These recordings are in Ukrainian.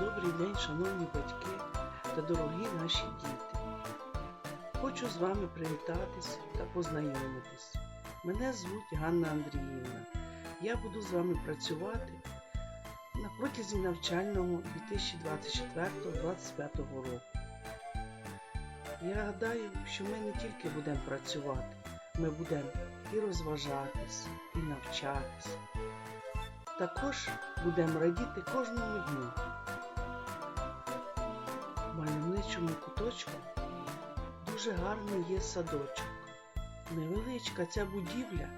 Добрий день, шановні батьки та дорогі наші діти. Хочу з вами привітатися та познайомитись. Мене звуть Ганна Андріївна. Я буду з вами працювати на протязі навчального 2024-2025 року. Я гадаю, що ми не тільки будемо працювати, ми будемо і розважатись, і навчатись. Також будемо радіти кожному дню. В мальовничому куточку дуже гарний є садочок. Невеличка ця будівля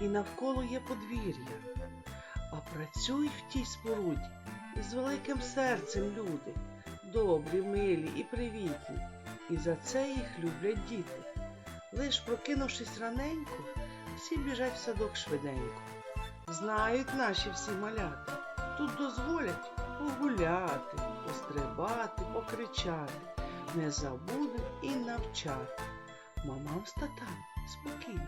і навколо є подвір'я. А працюють в тій споруді із великим серцем люди, добрі, милі і привітні. І за це їх люблять діти. Лиш прокинувшись раненько, всі біжать в садок швиденько. Знають наші всі малята, тут дозволять погуляти, пострибати, покричати, не забудуть і навчати. Мамам з татам спокійно,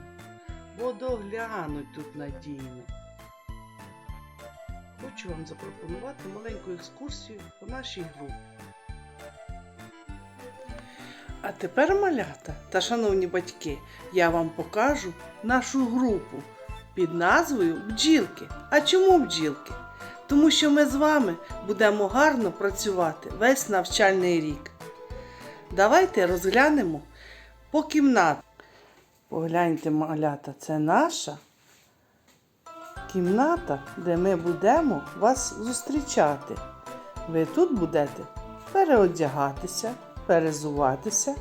бо доглянуть тут надійно. Хочу вам запропонувати маленьку екскурсію по нашій групі. А тепер, малята та шановні батьки, я вам покажу нашу групу під назвою Бджілки. А чому бджілки? Тому що ми з вами будемо гарно працювати весь навчальний рік. Давайте розглянемо по кімнатах. Погляньте, малята, це наша кімната, де ми будемо вас зустрічати. Ви тут будете переодягатися, перезуватися.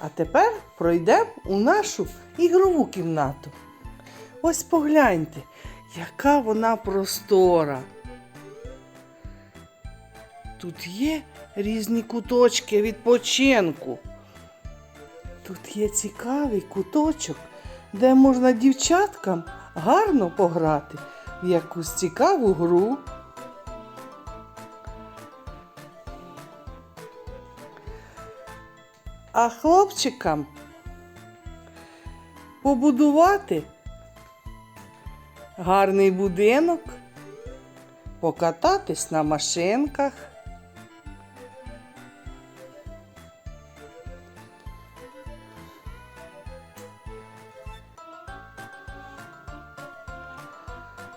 А тепер пройдемо у нашу ігрову кімнату. Ось погляньте, яка вона простора. Тут є різні куточки відпочинку. Тут є цікавий куточок, де можна дівчаткам гарно пограти в якусь цікаву гру. А хлопчикам побудувати гарний будинок, покататись на машинках.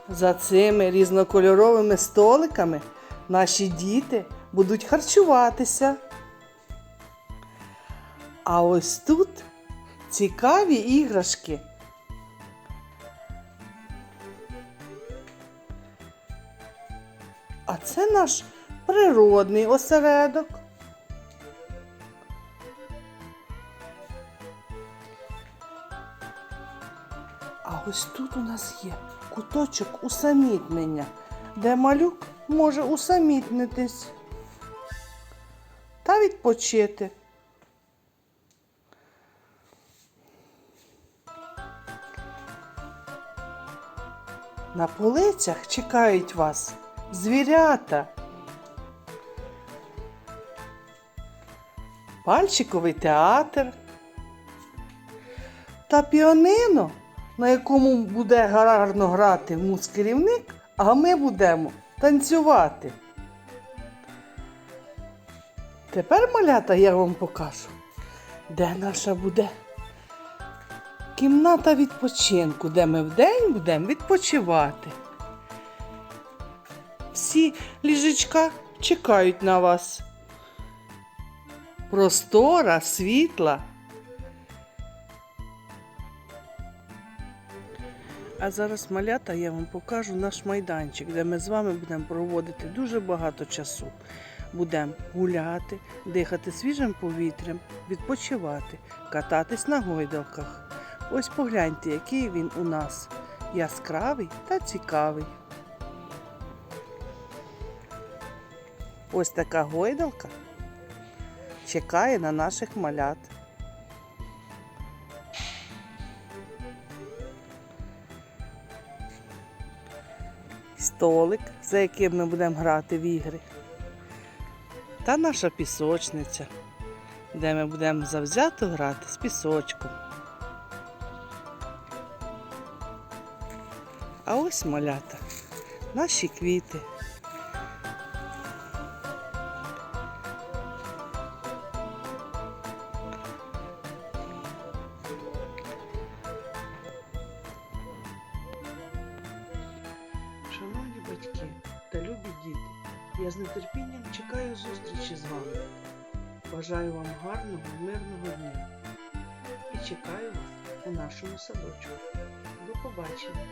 За цими різнокольоровими столиками наші діти будуть харчуватися. А ось тут цікаві іграшки. А це наш природний осередок. А ось тут у нас є куточок усамітнення, де малюк може усамітнитись та відпочити. На полицях чекають вас звірята. Пальчиковий театр та піанино, на якому буде гарно грати муз-керівник, а ми будемо танцювати. Тепер, малята, я вам покажу, де наша буде кімната відпочинку, де ми вдень будемо відпочивати. Всі ліжечка чекають на вас. Простора, світла. А зараз малята я вам покажу наш майданчик, де ми з вами будемо проводити дуже багато часу. Будемо гуляти, дихати свіжим повітрям, відпочивати, кататись на гойдалках. Ось погляньте, який він у нас яскравий та цікавий. Ось така гойдалка чекає на наших малят. Столик, за яким ми будемо грати в ігри. Та наша пісочниця, де ми будемо завзято грати з пісочком. А ось малята, наші квіти. батьки та любі діти, я з нетерпінням чекаю зустрічі з вами. Бажаю вам гарного, мирного дня і чекаю вас у нашому садочку. До побачення!